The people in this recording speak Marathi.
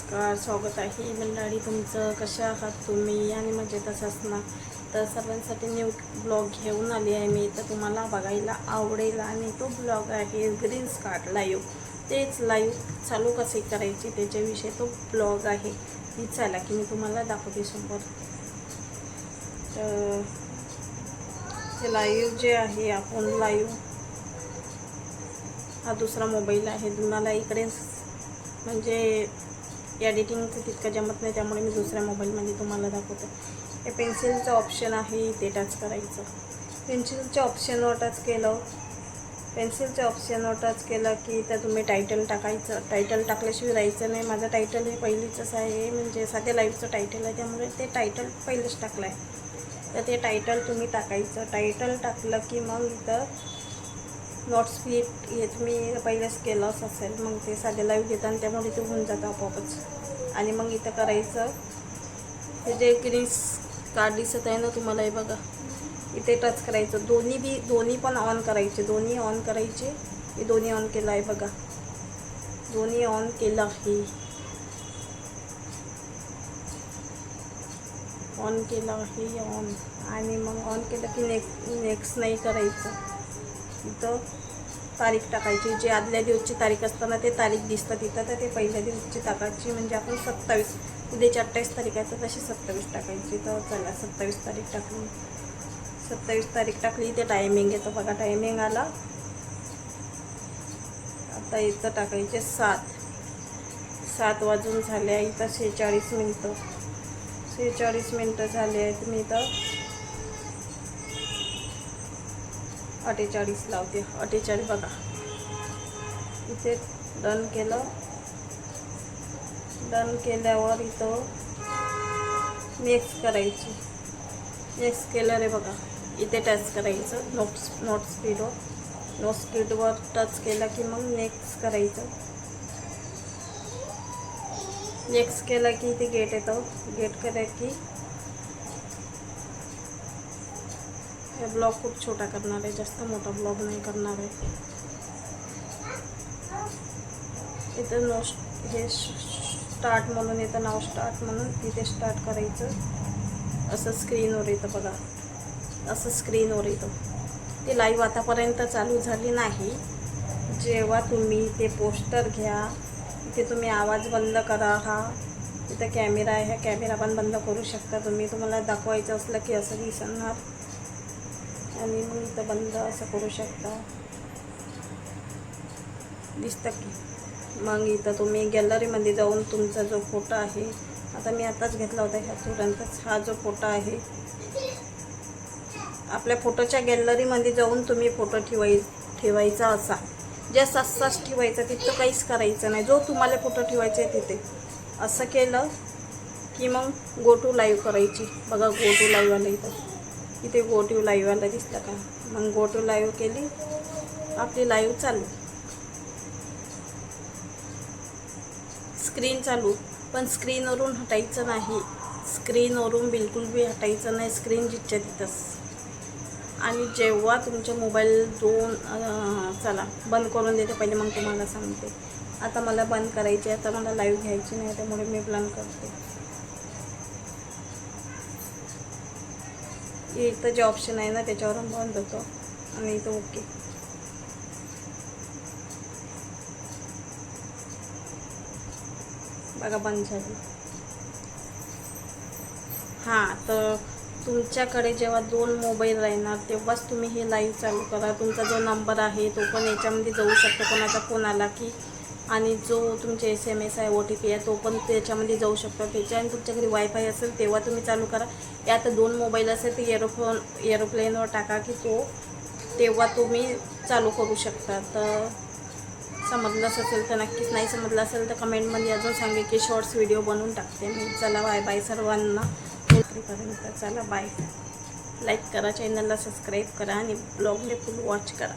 नमस्कार स्वागत आहे मंडळी तुमचं. कशा आहात तुम्ही? आणि मजेत असणार तर सर्वांसाठी न्यू ब्लॉग घेऊन आली आहे मी. तर तुम्हाला बघायला आवडेल आणि तो ब्लॉग आहे ग्रीन स्कार्ट लाईव्ह तेच लाईव्ह चालू कसे करायचे त्याच्याविषयी तो ब्लॉग आहे. ती चला की मी तुम्हाला दाखवते समोर. तर ते लाईव्ह जे आहे आपण लाईव्ह हा दुसरा मोबाईल आहे. तुम्हाला इकडे म्हणजे एडिटिंगचं तितकं जमत नाही त्यामुळे मी दुसऱ्या मोबाईलमध्ये तुम्हाला दाखवते. हे पेन्सिलचं ऑप्शन आहे ते टच करायचं. पेन्सिलच्या ऑप्शनवर टच केलं. पेन्सिलच्या ऑप्शनवर टच केलं की तर तुम्ही टायटल टाकायचं. टायटल टाकल्याशिवाय राहायचं नाही. माझं टायटल हे पहिलीचंच आहे म्हणजे साध्या लाईव्हचं टायटल आहे. त्यामुळे ते टायटल पहिलंच टाकलं आहे तर ते टायटल तुम्ही टाकायचं. टायटल टाकलं की मग इथं नॉट स्पीड हे मी पहिलेच केलंच असेल. मग ते साधे लाईव्ह घेताना त्यामुळे ते होऊन जातं आपोआपच. आणि मग इथं करायचं. हे जे ग्रीन्स कार्ड दिसत आहे ना तुम्हाला हे बघा. इथे टच करायचं. दोन्ही बी दोन्ही पण ऑन करायचे. दोन्ही ऑन करायचे. हे दोन्ही ऑन केलं आहे बघा. दोन्ही ऑन केलं आहे. ऑन केलं आहे ऑन आणि मग ऑन केलं की नेक्स्ट नेक्स्ट नाही करायचं. इथं तारीख टाकायची जी आदल्या दिवसची तारीख असताना ते तारीख दिसतं तिथं तर ते पहिल्या दिवसची टाकायची म्हणजे आपण सत्तावीस उद्याची अठ्ठावीस तारीख आहे तर तशी सत्तावीस टाकायची. तर चला सत्तावीस तारीख टाकली. सत्तावीस तारीख टाकली ते टायमिंग येतं बघा टायमिंग आला. आता इथं टाकायचे सात. सात वाजून झाले आहे इथं शेहेचाळीस मिनटं. शेहेचाळीस मिनटं झाले आहेत मी इथं अठ्ठेचाळीस लावते. अठ्ठेचाळीस बघा. इथे डन केलं. डन केल्यावर इथं मिक्स करायची. मिक्स केलं रे बघा. इथे टच करायचं. नोट्स नोट स्पीडवर नोट स्पीडवर टच केलं की मग नेक्स करायचं. नेक्स केलं की इथे गेट येतं. गेट केलं की हे ब्लॉग खूप छोटा करणार आहे जास्त मोठा ब्लॉग नाही करणार आहे. इथं नो हे स्टार्ट म्हणून इथं नाव स्टार्ट म्हणून तिथे स्टार्ट करायचं. असं स्क्रीनवर येतं बघा. असं स्क्रीनवर येतं ती लाईव्ह आतापर्यंत चालू झाली नाही. जेव्हा तुम्ही ते पोस्टर घ्या तिथे तुम्ही आवाज बंद करा हा. तिथं कॅमेरा आहे ह्या कॅमेरा पण बंद करू शकता तुम्ही. तुम्हाला दाखवायचं असलं की असं दिसणार. आणि मग इथं बंद असं करू शकता. दिसतं की. मग इथं तुम्ही गॅलरीमध्ये जाऊन तुमचा जो फोटो आहे आता मी आताच घेतला होता ह्या तुरंतच हा जो फोटो आहे आपल्या फोटोच्या गॅलरीमध्ये जाऊन तुम्ही फोटो ठेवाय ठेवायचा असा. ज्या सासाच ठेवायचा तिथं काहीच करायचं नाही. जो तुम्हाला फोटो ठेवायचा आहे तिथे. असं केलं की मग गो टू लाईव्ह करायची. बघा गो टू लाईव्ह आलं इथं इथे गो टू लाईव्ह दिसलं का? मग गो टू लाईव्ह केली. आपली लाईव्ह चालू. स्क्रीन चालू. पण स्क्रीनवरून हटायचं नाही. स्क्रीनवरून बिलकुल बी हटायचं नाही. स्क्रीन जिथच्या तिथंच. आणि जेव्हा तुमचे मोबाईल दोन चला बंद करून देते. पहिले मग तुम्हाला सांगते. आता मला बंद करायची आता मला लाईव्ह घ्यायची नाही. त्यामुळे मी प्लॅन करते. इथं जे ऑप्शन आहे ना त्याच्यावरून बंद होतो. आणि इथं ओके बघा बंद झाली. हां तर तुमच्याकडे जेव्हा दोन मोबाईल राहणार तेव्हाच तुम्ही हे लाईव्ह चालू करा. तुमचा जो नंबर आहे तो पण याच्यामध्ये जाऊ शकतो. कोणाचा फोन आला की आणि जो तुमचे एस एम एस आहे ओ टी पी आहे तो पण त्याच्यामध्ये जाऊ शकतो. त्याच्या आणि तुमच्या घरी वायफाय असेल तेव्हा तुम्ही चालू करा. यात दोन मोबाईल असेल तर एरोफोन एरोप्लेनवर टाका की तो तेव्हा तुम्ही चालू करू शकता. तर समजलंच असेल तर नक्कीच. नाही समजलं असेल तर कमेंटमध्ये अजून सांगे की शॉर्ट्स व्हिडिओ बनवून टाकते मी. चला बाय बाय सर्वांना. पर्यंत चला बाय लाईक करा चॅनलला सबस्क्राईब करा आणि ब्लॉगने फुल वॉच करा.